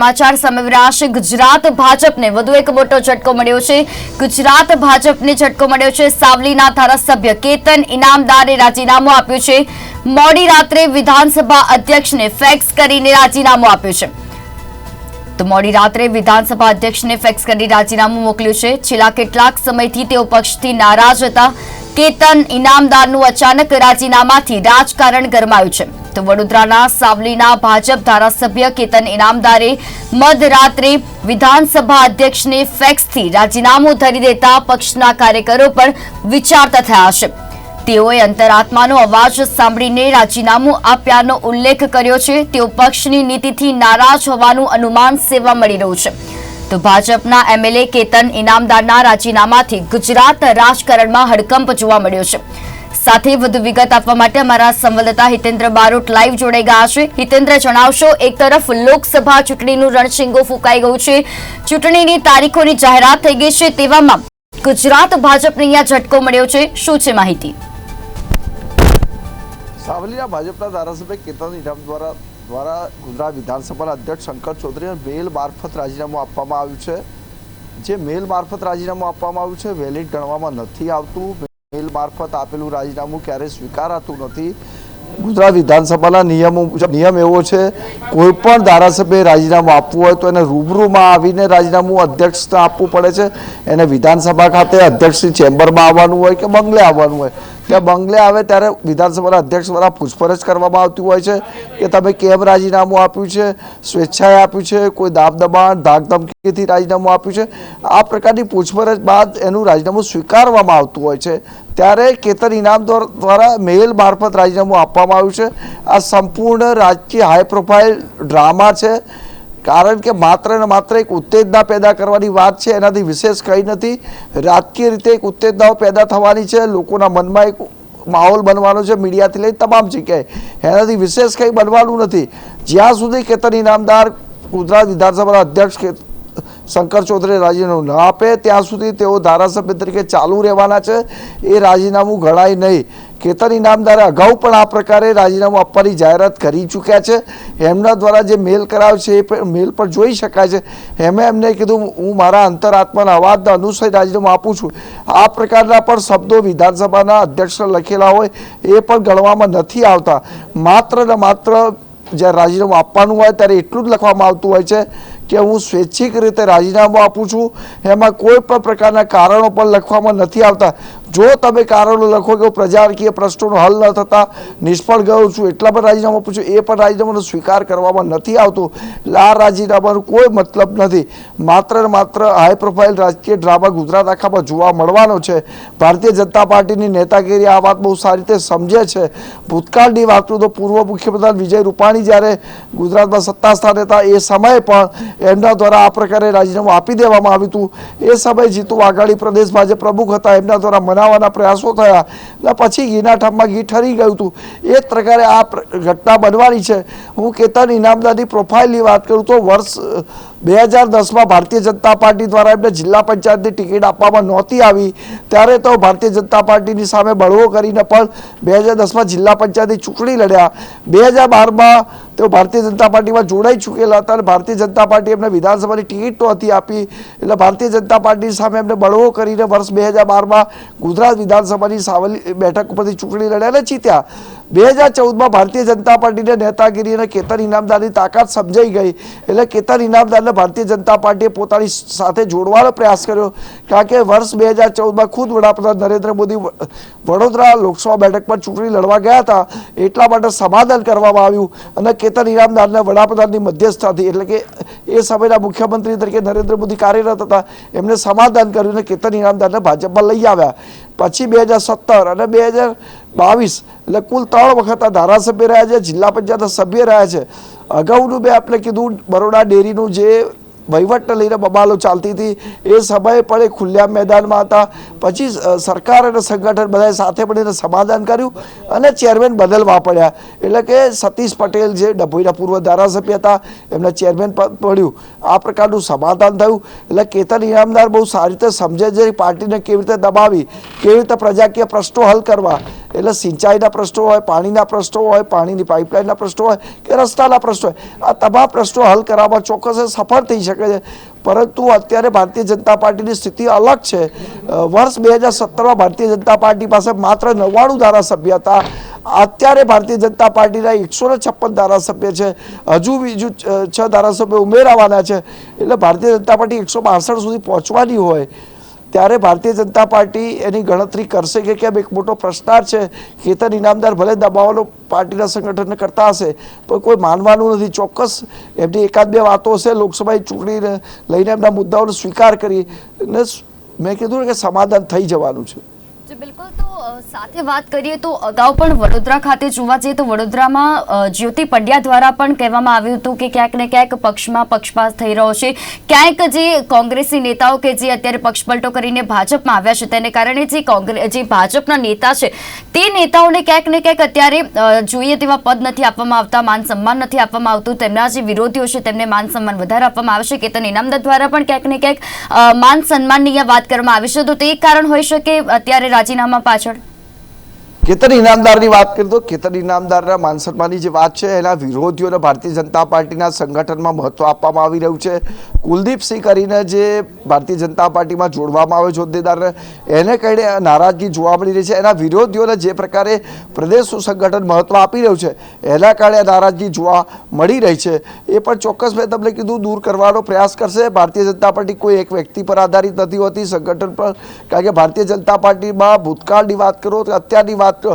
સમાચાર સામે રહ્યા ગુજરાત ભાજપને વધુ એક મોટો ઝટકો મળ્યો છે. ગુજરાત ભાજપને ઝટકો મળ્યો છે. સાવલીના ધારાસભ્ય કેતન ઇનામદારે રાજીનામું આપ્યું છે. મોડી રાત્રે વિધાનસભા અધ્યક્ષને ફેક્સ કરીને રાજીનામું આપ્યું છે. તો મોડી રાત્રે વિધાનસભા અધ્યક્ષને ફેક્સ કરી રાજીનામું મોકલ્યું છે. છેલ્લા કેટલાક સમયથી તેઓ પક્ષથી નારાજ હતા. કેતન ઇનામદારનું અચાનક રાજીનામાથી રાજકારણ ગરમાયું છે. તો વડોદરાના સાવલીના ભાજપ ધારાસભ્ય કેતન ઇનામદારે મધરાત્રે વિધાનસભા અધ્યક્ષને ફેક્સથી રાજીનામું ધરી દેતા પક્ષના કાર્યકરો પર વિચારતા થયા છે. તેઓએ અંતરાત્માનો અવાજ સાંભળીને રાજીનામું આપ્યાનો ઉલ્લેખ કર્યો છે. તેઓ પક્ષની નીતિથી નારાજ હોવાનું અનુમાન સેવા મળી રહ્યું છે. તો ભાજપના એમએલએ કેતન ઇનામદારના રાજીનામાથી ગુજરાત રાજકારણમાં હડકંપ જોવા મળ્યો છે. સાથે વધુ વિગત આપવા માટે અમારા સંવાદદાતા હિતેન્દ્ર બારોટ લાઈવ જોડાઈ ગયા છે. હિતેન્દ્ર, જણાવશો, એક તરફ લોકસભા ચૂંટણીનું રણશીંગો ફૂંકાઈ ગયું છે. ચૂંટણીની તારીખોની જાહેરાત થઈ ગઈ છે તેવામાં ગુજરાત ભાજપને અહીંયા ઝટકો મળ્યો છે. શું છે માહિતી? સાવલીના ભાજપના ધારાસભ્ય કેતન ઇરામ દ્વારા દ્વારા ગુજરાત વિધાનસભાના અધ્યક્ષ શંકર ચૌધરીને મેલ મારફત રાજીનામું આપવામાં આવ્યું છે. જે મેલ મારફત રાજીનામું આપવામાં આવ્યું છે વેલિડ ગણવામાં નથી આવતું. મેલ મારફત આપેલું રાજીનામું ક્યારેય સ્વીકારાતું નથી. ગુજરાત વિધાનસભાના નિયમો મુજબ નિયમ એવો છે, કોઈ પણ ધારાસભ્યએ રાજીનામું આપવું હોય તો એને રૂબરૂમાં આવીને રાજીનામું અધ્યક્ષને આપવું પડે છે. એને વિધાનસભા ખાતે અધ્યક્ષની ચેમ્બરમાં આવવાનું હોય કે બંગલે આવવાનું હોય. ત્યાં બંગલે આવે ત્યારે વિધાનસભાના અધ્યક્ષ દ્વારા પૂછપરછ કરવામાં આવતી હોય છે કે તમે કેમ રાજીનામું આપ્યું છે, સ્વેચ્છાએ આપ્યું છે, કોઈ દાબ દબાણ ધાકધમકીથી રાજીનામું આપ્યું છે. આ પ્રકારની પૂછપરછ બાદ એનું રાજીનામું સ્વીકારવામાં આવતું હોય છે. ત્યારે કેતન ઇનામ દ્વારા મેલ મારફત રાજીનામું આપવામાં આવ્યું છે. આ સંપૂર્ણ રાજકીય હાઈ પ્રોફાઇલ ડ્રામા છે. કારણ કે માત્ર ને માત્ર એક ઉત્તેજના પેદા કરવાની વાત છે, એનાથી વિશેષ કંઈ નથી. રાજકીય રીતે એક ઉત્તેજનાઓ પેદા થવાની છે, લોકોના મનમાં એક માહોલ બનવાનો છે, મીડિયાથી લઈ તમામ જગ્યાએ. એનાથી વિશેષ કંઈ બનવાનું નથી. જ્યાં સુધી કેતન ઇનામદાર ગુજરાત વિધાનસભાના અધ્યક્ષ શંકર ચૌધરી રાજીનામું ન આપે, ત્યાં સુધી તેઓ ધારાસભ્ય તરીકે ચાલુ રહેવાના છે. એ રાજીનામું ગણાય નહીં. કેતન ઇનામદારે અગાઉ પણ આ પ્રકારે રાજીનામું આપવાની જાહેરાત કરી ચૂક્યા છે. એમના દ્વારા જે મેલ કરાવ છે, એ મેલ પર જોઈ શકાય છે. એમે એમને કીધું, હું મારા અંતરાત્માના અવાજના અનુસાર રાજીનામું આપું છું. આ પ્રકારના પણ શબ્દો વિધાનસભાના અધ્યક્ષને લખેલા હોય, એ પણ ગણવામાં નથી આવતા. માત્ર ને માત્ર જ્યારે રાજીનામું આપવાનું હોય, ત્યારે એટલું જ લખવામાં આવતું હોય છે કે હું સ્વૈચ્છિક રીતે રાજીનામું આપું છું, એમાં કોઈ પણ પ્રકારના કારણો પણ લખવામાં નથી આવતા. જો તમે કારણો લખો કે પ્રજાકીય પ્રશ્નોનો હલ ન થતા, નિષ્ફળ ગયો છું, એટલા પણ રાજીનામું આપું છું, એ પણ રાજીનામાનો સ્વીકાર કરવામાં નથી આવતું. લા રાજીનામાનો કોઈ મતલબ નથી. માત્ર માત્ર હાઈ પ્રોફાઇલ રાજકીય ડ્રામા ગુજરાત આખામાં જોવા મળવાનો છે. ભારતીય જનતા પાર્ટીની નેતાગીરી આ વાત બહુ સારી રીતે સમજે છે. ભૂતકાળની વાત તો પૂર્વ મુખ્યપ્રધાન વિજય રૂપાણી જ્યારે ગુજરાતમાં સત્તા સ્થાને હતા, એ સમયે પણ એમના દ્વારા આ પ્રકારે રાજીનામું આપી દેવામાં આવ્યું હતું. એ સમયે જીતુ વાઘાણી પ્રદેશ ભાજપ પ્રમુખ હતા. એમના દ્વારા મનાવવાના પ્રયાસો થયા. એટલે પછી ઘીના ઠામમાં ઘી ઠરી ગયું હતું. એ જ પ્રકારે આ ઘટના બનવાની છે. હું કેતન ઇનામદારની પ્રોફાઇલની વાત કરું તો વર્ષ બે હજાર દસમાં ભારતીય જનતા પાર્ટી દ્વારા એમને જિલ્લા પંચાયતની ટિકિટ આપવામાં નહોતી આવી, ત્યારે તો ભારતીય જનતા પાર્ટીની સામે બળવો કરીને પણ બે હજાર દસમાં જિલ્લા પંચાયતની ચૂંટણી લડ્યા. બે હજાર બારમાં તેઓ ભારતીય જનતા પાર્ટીમાં જોડાઈ ચૂકેલા હતા અને ભારતીય જનતા પાર્ટી એમને વિધાનસભાની ટિકિટ નહોતી આપી, એટલે ભારતીય જનતા પાર્ટી સામે એમને બળવો કરીને વર્ષ બે હજાર બારમાં ગુજરાત વિધાનસભાની સાવલી બેઠક ઉપરથી ચૂંટણી લડ્યા અને જીત્યા. બે હજાર ચૌદમાં ભારતીય જનતા પાર્ટીને નેતાગીરી અને કેતન ઇનામદારની તાકાત સમજાઈ ગઈ. એટલે કેતન ઇનામદારને ભારતીય જનતા પાર્ટીએ પોતાની સાથે જોડવાનો પ્રયાસ કર્યો. કારણ કે વર્ષ બે હજાર ચૌદમાં ખુદ વડાપ્રધાન નરેન્દ્ર મોદી વડોદરા લોકસભા બેઠક પર ચૂંટણી લડવા ગયા હતા. એટલા માટે સમાધાન કરવામાં આવ્યું અને કેતન ઇનામદારને વડાપ્રધાનની મધ્યસ્થતાથી એટલે કે એ સમયના મુખ્યમંત્રી તરીકે નરેન્દ્ર મોદી કાર્યરત હતા, એમને સમાધાન કર્યું અને કેતન ઇનામદારને ભાજપમાં લઈ આવ્યા. પછી બે હજાર સત્તર અને બે હજાર બાવીસ. એટલે કુલ ત્રણ વખત આ ધારાસભ્ય રહ્યા છે, જિલ્લા પંચાયતના સભ્ય રહ્યા છે. અગાઉનું મેં આપણે કીધું, બરોડા ડેરીનું જે વહીવટને લઈને બબાલો ચાલતી હતી, એ સમયે પણ એ ખુલ્લા મેદાનમાં હતા. પછી સરકાર અને સંગઠન બધાએ સાથે મળીને સમાધાન કર્યું અને ચેરમેન બદલવા પડ્યા. એટલે કે સતીશ પટેલ જે ડભોઈના પૂર્વ ધારાસભ્ય હતા, એમને ચેરમેન પદ મળ્યું. આ પ્રકારનું સમાધાન થયું. એટલે કેતન ઇનામદાર બહુ સારી રીતે સમજે છે, પાર્ટીને કેવી રીતે દબાવી, કેવી રીતે પ્રજાકીય પ્રશ્નો હલ કરવા. એટલે સિંચાઈના પ્રશ્નો હોય, પાણીના પ્રશ્નો હોય, પાણીની પાઇપલાઇનના પ્રશ્નો હોય કે રસ્તાના પ્રશ્નો હોય, આ તમામ પ્રશ્નો હલ કરવામાં ચોક્કસ સફળ થઈ શકે છે. પરંતુ અત્યારે ભારતીય જનતા પાર્ટીની સ્થિતિ અલગ છે. વર્ષ બે હજાર સત્તરમાં ભારતીય જનતા પાર્ટી પાસે માત્ર નવ્વાણું ધારાસભ્ય હતા. અત્યારે ભારતીય જનતા પાર્ટીના એકસો ને છપ્પન ધારાસભ્ય છે. હજુ બીજું છ ધારાસભ્ય ઉમેરાવાના છે. એટલે ભારતીય જનતા પાર્ટી એકસો બાસઠ સુધી પહોંચવાની હોય. ત્યારે ભારતીય જનતા પાર્ટી એની ગણતરી કરશે કે કેમ? એક મોટો પ્રશ્નાર છે. ખેતર ઇનામદાર ભલે દબાવવાનો પાર્ટીના સંગઠનને કરતા હશે, પણ કોઈ માનવાનું નથી. ચોક્કસ એમની એકાદ બે વાતો હશે, લોકસભાની ચૂંટણીને લઈને એમના મુદ્દાઓનો સ્વીકાર કરી ને મેં કીધું કે સમાધાન થઈ જવાનું છે. બિલકુલ. તો સાથે વાત કરીએ તો અગાઉ પણ વડોદરા ખાતે જોવા જઈએ તો વડોદરામાં જ્યોતિ પંડ્યા દ્વારા પણ કહેવામાં આવ્યું હતું કે ક્યાંક ને ક્યાંક પક્ષમાં પક્ષપાત થઈ રહ્યો છે. ક્યાંક જે કોંગ્રેસી નેતાઓ કે જે અત્યારે પક્ષપલટો કરીને ભાજપમાં આવ્યા છે, તેને કારણે જે કોંગ્રેસ જે ભાજપના નેતા છે, તે નેતાઓને ક્યાંક ને ક્યાંક અત્યારે જોઈએ તેવા પદ નથી આપવામાં આવતા, માન સન્માન નથી આપવામાં આવતું. તેમના જે વિરોધીઓ છે, તેમને માન સન્માન વધારે આપવામાં આવશે કેતન ઇનામદાર દ્વારા પણ ક્યાંક ને ક્યાંક માન સન્માનની વાત કરવામાં આવી છે. તો તે એક કારણ હોઈ શકે, અત્યારે રાજીનામા પાછળ. કેતન ઇનામદારની વાત કરીએ તો કેતન ઇનામદારના માન સન્માનની જે વાત છે, એના વિરોધીઓને ભારતીય જનતા પાર્ટીના સંગઠનમાં મહત્વ આપવામાં આવી રહ્યું છે. કુલદીપસિંહ કરીને જે ભારતીય જનતા પાર્ટીમાં જોડવામાં આવે છે હોદ્દેદારને, એને કહીને નારાજગી જોવા મળી રહી છે. એના વિરોધીઓને જે પ્રકારે પ્રદેશ સંગઠન મહત્વ આપી રહ્યું છે, એના કારણે નારાજગી જોવા મળી રહી છે. એ પણ ચોક્કસ મેં તમને કીધું, દૂર કરવાનો પ્રયાસ કરશે. ભારતીય જનતા પાર્ટી કોઈ એક વ્યક્તિ પર આધારિત નથી હોતી. સંગઠન પર, કારણ કે ભારતીય જનતા પાર્ટીમાં ભૂતકાળની વાત કરો કે અત્યારની વાત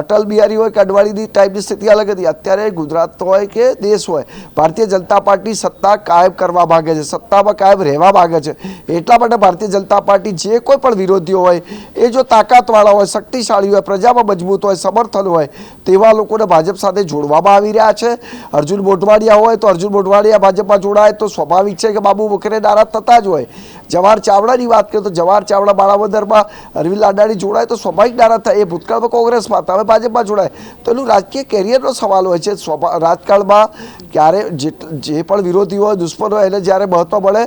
અટલ બિહારી હોય કે અડવાણીની ટાઈપની સ્થિતિ અલગ હતી. અત્યારે ગુજરાત હોય કે દેશ હોય, ભારતીય જનતા પાર્ટી સત્તા કાયમ કરવા માગે છે. સત્તામાં કાયમ રહેવા માગે છે. એટલા માટે ભારતીય જનતા પાર્ટી જે કોઈ પણ વિરોધીઓ હોય, એ જો તાકાતવાળા હોય, શક્તિશાળી હોય, પ્રજામાં મજબૂત હોય, સમર્થન હોય, તેવા લોકોને ભાજપ સાથે જોડવામાં આવી રહ્યા છે. અર્જુન મોઢવાડિયા હોય તો અર્જુન મોઢવાડિયા ભાજપમાં જોડાય તો સ્વાભાવિક છે કે બાબુ મુખરે નારાજ થતા જ હોય. જવાહર ચાવડાની વાત કરીએ તો જવાહર ચાવડા બાળાવદરમાં અરવિંદ લાડાણી જોડાય તો સ્વાભાવિક નારા થાય. એ ભૂતકાળમાં કોંગ્રેસમાં હતા હવે ભાજપમાં જોડાય. તો એનું રાજકીય કેરિયરનો સવાલ હોય છે. રાજકારણમાં ક્યારે જે પણ વિરોધી હોય, દુશ્મન એને જ્યારે મહત્ત્વ મળે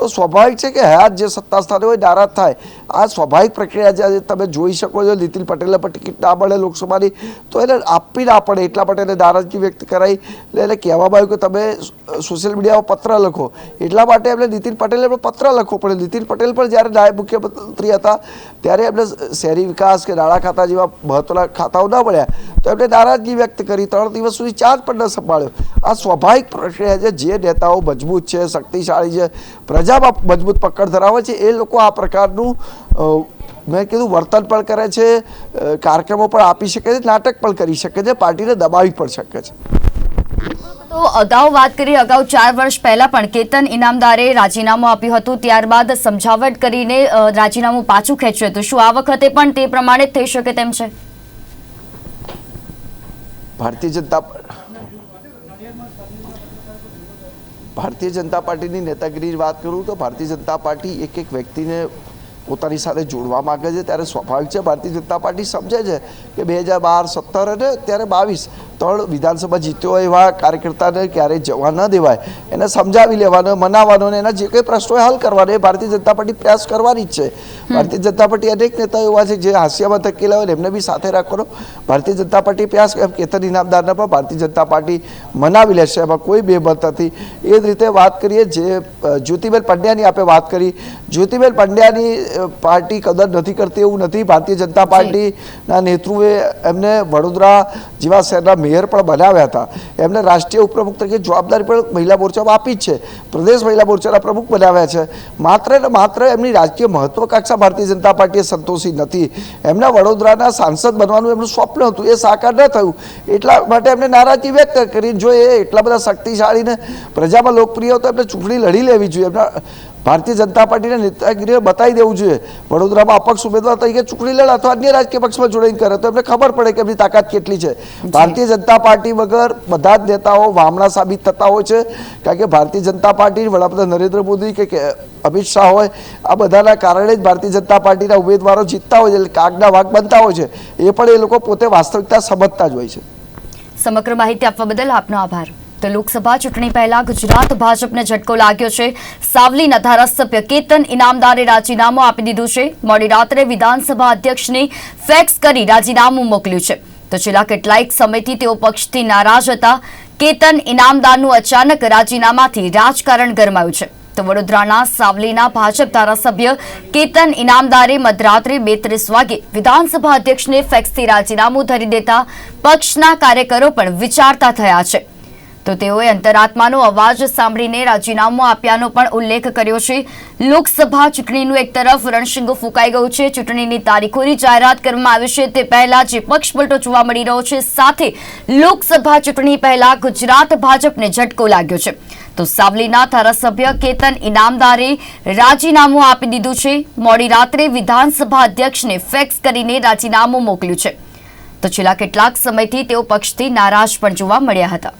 તો સ્વાભાવિક છે કે હયાત જે સત્તા સ્થાને હોય નારાજ થાય. આ સ્વાભાવિક પ્રક્રિયા જે તમે જોઈ શકો છો, નીતિન પટેલને પણ ટિકિટ ના મળે લોકસભાની, તો એને આપવી ના પડે એટલા માટે એને નારાજગી વ્યક્ત કરાઈ. એટલે એને કહેવામાં આવ્યું કે તમે સોશિયલ મીડિયામાં પત્ર લખો. એટલા માટે એમને નીતિન પટેલે પણ પત્ર લખવો પડે. નીતિન પટેલ પણ જ્યારે નાયબ મુખ્યમંત્રી હતા, ત્યારે એમને શહેરી વિકાસ કે નાણાં ખાતા જેવા મહત્વના ખાતાઓ ના મળ્યા. તો એમને નારાજગી વ્યક્ત કરી. ત્રણ દિવસ સુધી ચાર્જ પણ ન સંભાળ્યો. આ સ્વાભાવિક પ્રક્રિયા છે. જે નેતાઓ મજબૂત છે, શક્તિશાળી છે પ્રજામાં મજબૂત પકડ ધરાવે છે. એ લોકો આ પ્રકારનું મેં કીધું વર્તન પણ કરે છે કાર્યક્રમો પણ આપી શકે છે નાટક પણ કરી શકે છે પાર્ટીને દબાવી પણ શકે છે. તો અગાઉ વાત કરીએ અગાઉ ચાર વર્ષ પહેલા પણ કેતન ઇનામદારે રાજીનામું આપ્યું હતું ત્યારબાદ સમજાવટ કરીને રાજીનામું પાછું ખેંચ્યું હતું. શું આ વખતે પણ તે પ્રમાણે જ થઈ શકે તેમ છે? ભારતીય જનતા ભારતીય જનતા પાર્ટીની નેતાગીરીની વાત કરું તો ભારતીય જનતા પાર્ટી એક એક વ્યક્તિને પોતાની સાથે જોડવા માગે છે. ત્યારે સ્વાભાવિક છે, ભારતીય જનતા પાર્ટી સમજે છે કે બે હજાર બાર, સત્તર અને ત્યારે બાવીસ ત્રણ વિધાનસભા જીત્યો એવા કાર્યકર્તાને ક્યારેય જવા ન દેવાય. એને સમજાવી લેવાનો મનાવવાનો અને એના જે કંઈ પ્રશ્નો હલ કરવાનો. એ ભારતીય જનતા પાર્ટી પ્રયાસ કરવાની જ છે. ભારતીય જનતા પાર્ટી અનેક નેતાઓ એવા છે જે હાસ્યામાં થકેલા હોય એમને બી સાથે રાખવાનો. ભારતીય જનતા પાર્ટી પ્રયાસ એમ કેતન ઇનામદારને પણ ભારતીય જનતા પાર્ટી મનાવી લેશે. એમાં કોઈ બેમત નથી. એ જ રીતે વાત કરીએ જે જ્યોતિબેન પંડ્યાની આપણે વાત કરી. જ્યોતિબેન પંડ્યાની પાર્ટી કદર નથી કરતી એવું નથી. ભારતીય જનતા પાર્ટીના નેતૃત્વે એમને વડોદરા જેવા શહેરના મેયર પણ બનાવ્યા હતા. એમને રાષ્ટ્રીય ઉપપ્રમુખ તરીકે જવાબદારી પણ મહિલા મોરચામાં આપી જ છે. પ્રદેશ મહિલા મોરચાના પ્રમુખ બનાવ્યા છે. માત્ર ને માત્ર એમની રાજકીય મહત્વકાંક્ષા ભારતીય જનતા પાર્ટીએ સંતોષી નથી. એમના વડોદરાના સાંસદ બનવાનું એમનું સ્વપ્ન હતું. એ સાકાર ન થયું. એટલા માટે એમને નારાજગી વ્યક્ત કરી. જો એ એટલા બધા શક્તિશાળીને પ્રજામાં લોકપ્રિય તો એમને ચૂંટણી લડી લેવી જોઈએ. એમના ભારતીય જનતા પાર્ટીને નેતાગીરીએ બતાવી દેવું જોઈએ. વડોદરામાં અપક્ષ ઉમેદવાર તરીકે ચૂંટણી લડે અથવા અન્ય રાજકીય પક્ષમાં જોડાઈને કરે તો એમને ખબર પડે કે એમની તાકાત કેટલી છે. ભારતીય જનતા પાર્ટી વગર બધા જ નેતાઓ વામણા સાબિત થતા હોય છે. કારણ કે ભારતીય જનતા પાર્ટી વડાપ્રધાન નરેન્દ્ર મોદી કે અમિત શાહ હોય આ બધાના કારણે જ ભારતીય જનતા પાર્ટીના ઉમેદવારો જીતતા હોય છે એટલે કાગના વાઘ બનતા હોય છે. એ પણ એ લોકો પોતે વાસ્તવિકતા સમજતા જ હોય છે. સમગ્ર માહિતી આપવા બદલ આપનો આભાર. તો લોકસભા ચૂંટણી પહેલા ગુજરાત ભાજપને ઝટકો લાગ્યો છે. સાવલીના ધારાસભ્ય કેતન ઇનામદારે રાજીનામું આપી દીધું છે. મોડી રાત્રે વિધાનસભા અધ્યક્ષને ફેક્સ કરી રાજીનામું મોકલ્યું છે. તો છેલ્લા કેટલાક સમયથી તેઓ પક્ષથી નારાજ હતા. કેતન ઇનામદારનું અચાનક રાજીનામાથી રાજકારણ ગરમાયું છે. તો વડોદરાના સાવલીના ભાજપ ધારાસભ્ય કેતન ઇનામદારે મધરાત્રે બેત્રીસ વાગે વિધાનસભા અધ્યક્ષને ફેક્સથી રાજીનામું ધરી દેતા પક્ષના કાર્યકરો પણ વિચારતા થયા છે. તો તેઓએ અંતરાત્માનો અવાજ સાંભળીને રાજીનામું આપ્યાનો પણ ઉલ્લેખ કર્યો છે. લોકસભા ચૂંટણીનું એક તરફ રણશીંગો ફૂંકાઈ ગયું છે. ચૂંટણીની તારીખોની જાહેરાત કરવામાં આવી છે. તે પહેલા જે પક્ષ પલટો જોવા મળી રહ્યો છે, સાથે લોકસભા ચૂંટણી પહેલા ગુજરાત ભાજપને ઝટકો લાગ્યો છે. તો સાવલીના ધારાસભ્ય કેતન ઇનામદારે રાજીનામું આપી દીધું છે. મોડી રાત્રે વિધાનસભા અધ્યક્ષને ફેક્સ કરીને રાજીનામું મોકલ્યું છે. તો છેલ્લા કેટલાક સમયથી તેઓ પક્ષથી નારાજ પણ જોવા મળ્યા હતા.